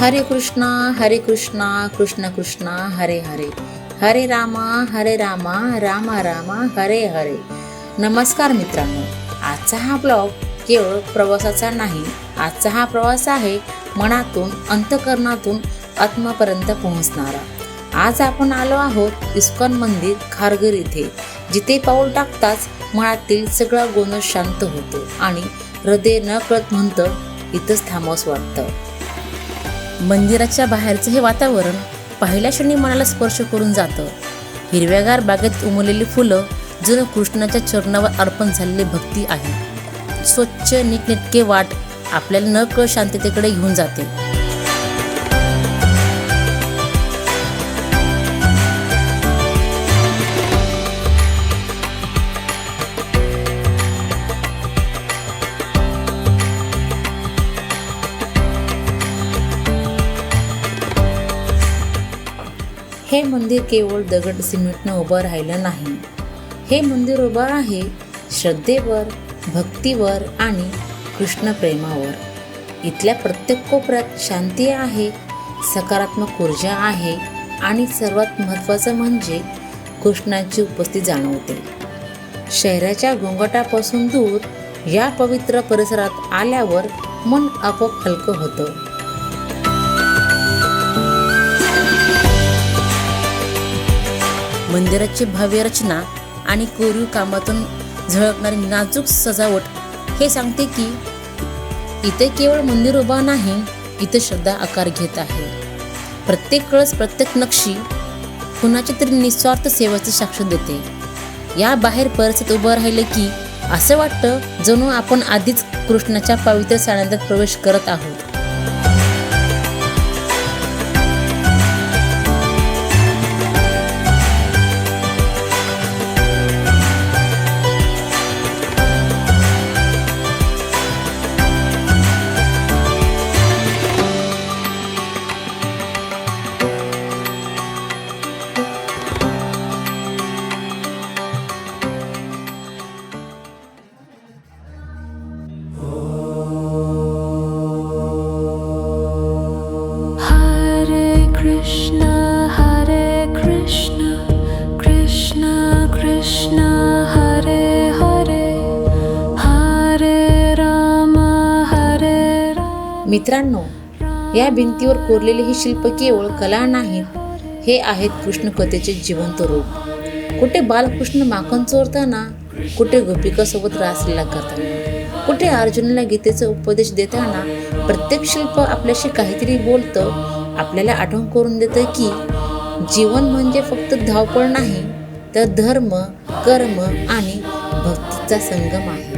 हरे कृष्णा हरे कृष्णा कृष्ण कृष्णा हरे हरे. हरे रामा हरे रामा रामा रामा हरे हरे. नमस्कार मित्रांनो आजचा हा ब्लॉग केवळ प्रवासाचा नाही आजचा हा प्रवास आहे मनातून अंतकरणातून आत्मापर्यंत पोहोचणारा. आज आपण आलो आहोत इस्कॉन मंदिर खारघर इथे जिथे पाऊल टाकताच मनातील सगळा गोंधळ शांत होतो आणि हृदय न कळत म्हणतं इथंच थांबावंच वाटतं. मंदिराच्या बाहेरचं हे वातावरण पहिल्या क्षणी मनाला स्पर्श करून जातं. हिरव्यागार बागेत उमलेली फुलं जणू कृष्णाच्या चरणावर अर्पण झालेली भक्ती आहे. स्वच्छ नीटनेटके वाट आपल्याला न शांततेकडे घेऊन जाते. हे मंदिर केवळ दगड सिमेंटनं उभं राहिलं नाही. हे मंदिर उभं आहे श्रद्धेवर भक्तीवर आणि कृष्णप्रेमावर. इथल्या प्रत्येक कोपऱ्यात शांती आहे सकारात्मक ऊर्जा आहे आणि सर्वात महत्त्वाचं म्हणजे कृष्णाची उपस्थिती जाणवते. शहराच्या गोंगाटापासून दूर या पवित्र परिसरात आल्यावर मन आपोआप हलकं होतं. मंदिराची भव्य रचना आणि कोरीव कामातून झळकणारी नाजूक सजावट हे सांगते की इथे केवळ मंदिर उभा नाही इथे श्रद्धा आकार घेत आहे. प्रत्येक कळस प्रत्येक नक्षी कुणाच्या तरी निस्वार्थ सेवेचं साक्ष देते. या बाहेर परिस्थित उभं राहिले की असं वाटतं जणू आपण आधीच कृष्णाच्या पवित्र सानंदात प्रवेश करत आहोत. मित्रांनो या भिंतीवर कोरलेले ही शिल्प केवळ कला नाहीत हे आहेत कृष्ण कथेचे जिवंत रूप. कुठे बालकृष्ण माखन चोरताना कुठे गोपिकासोबत रासलीला करताना कुठे अर्जुनाला गीतेचा उपदेश देताना प्रत्येक शिल्प आपल्याशी काहीतरी बोलतं आपल्याला आठवण करून देतं की जीवन म्हणजे फक्त धावपळ नाही तर धर्म कर्म आणि भक्तीचा संगम आहे.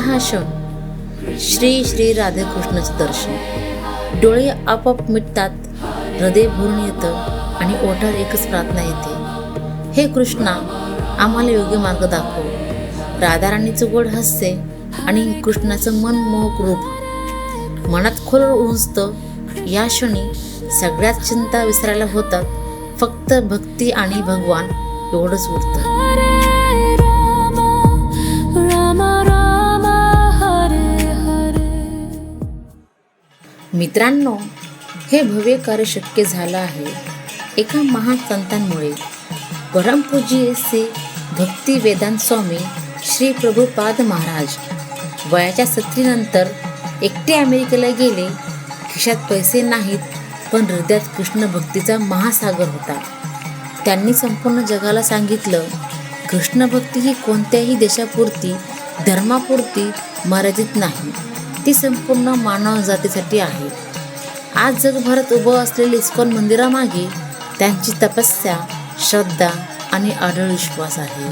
क्षण श्री श्री राधाकृष्णाचं दर्शन. डोळे आपोआप मिटतात हृदय भरून येतं आणि ओठात एकच प्रार्थना येते. हे कृष्णा आम्हाला योग्य मार्ग दाखव. राधाराणीचं गोड हास्य आणि कृष्णाचं मनमोहक रूप. मनात खोल उंचतं. या क्षणी सगळ्यात चिंता विसरायला होतात. फक्त भक्ती आणि भगवान एवढंच उरतं. मित्रांनो हे भव्य कार्य शक्य झालं आहे एका महान संतांमुळे परमपूज्य श्री भक्ती वेदांत स्वामी श्री प्रभुपाद महाराज वयाच्या सत्रीनंतर एकटे अमेरिकेला गेले. खिशात पैसे नाहीत पण हृदयात कृष्ण भक्तीचा महासागर होता. त्यांनी संपूर्ण जगाला सांगितलं कृष्ण भक्ती ही कोणत्याही देशापुरती धर्मापुरती मर्यादित नाही. ती संपूर्ण मानव जातीसाठी आहे. आज जगभरात उभं असलेले इस्कॉन मंदिरामागे त्यांची तपस्या श्रद्धा आणि आढळ विश्वास आहे.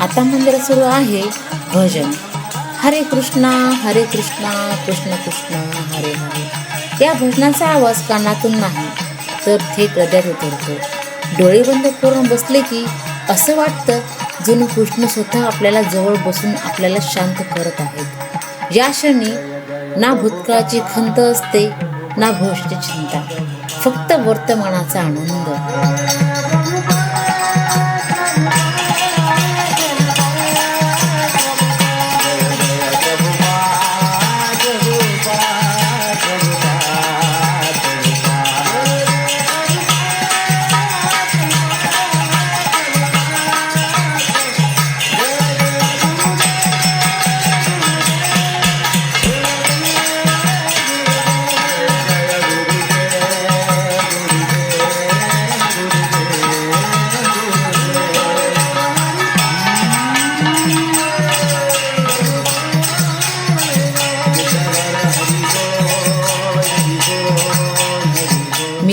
आता मंदिर सुरू आहे. भजन. हरे कृष्णा हरे कृष्णा कृष्ण कृष्ण हरे हरे. या भजनाचा आवाज कानातून नाही तर थेट हृदयात उतरतो. डोळे बंद करून बसले की असं वाटतं जणू कृष्ण स्वतः आपल्याला जवळ बसून आपल्याला शांत करत आहेत. या क्षणी ना भूतकाळाची खंत असते ना भविष्याची चिंता. फक्त वर्तमानाचा आनंद.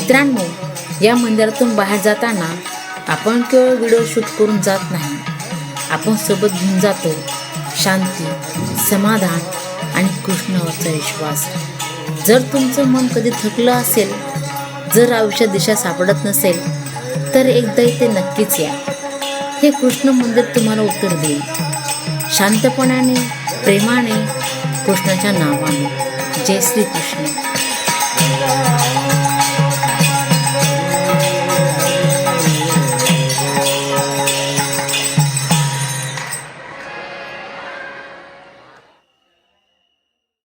मित्रांनो या मंदिरातून बाहेर जाताना आपण केवळ व्हिडिओ शूट करून जात नाही. आपण सोबत घेऊन जातो शांती समाधान आणि कृष्णावरचा विश्वास. जर तुमचं मन कधी थकलं असेल जर आयुष्यात दिशा सापडत नसेल तर एकदा इथे नक्कीच या. हे कृष्ण मंदिर तुम्हाला उत्तर देईल. शांतपणाने प्रेमाने कृष्णाच्या नावाने. जय श्री कृष्ण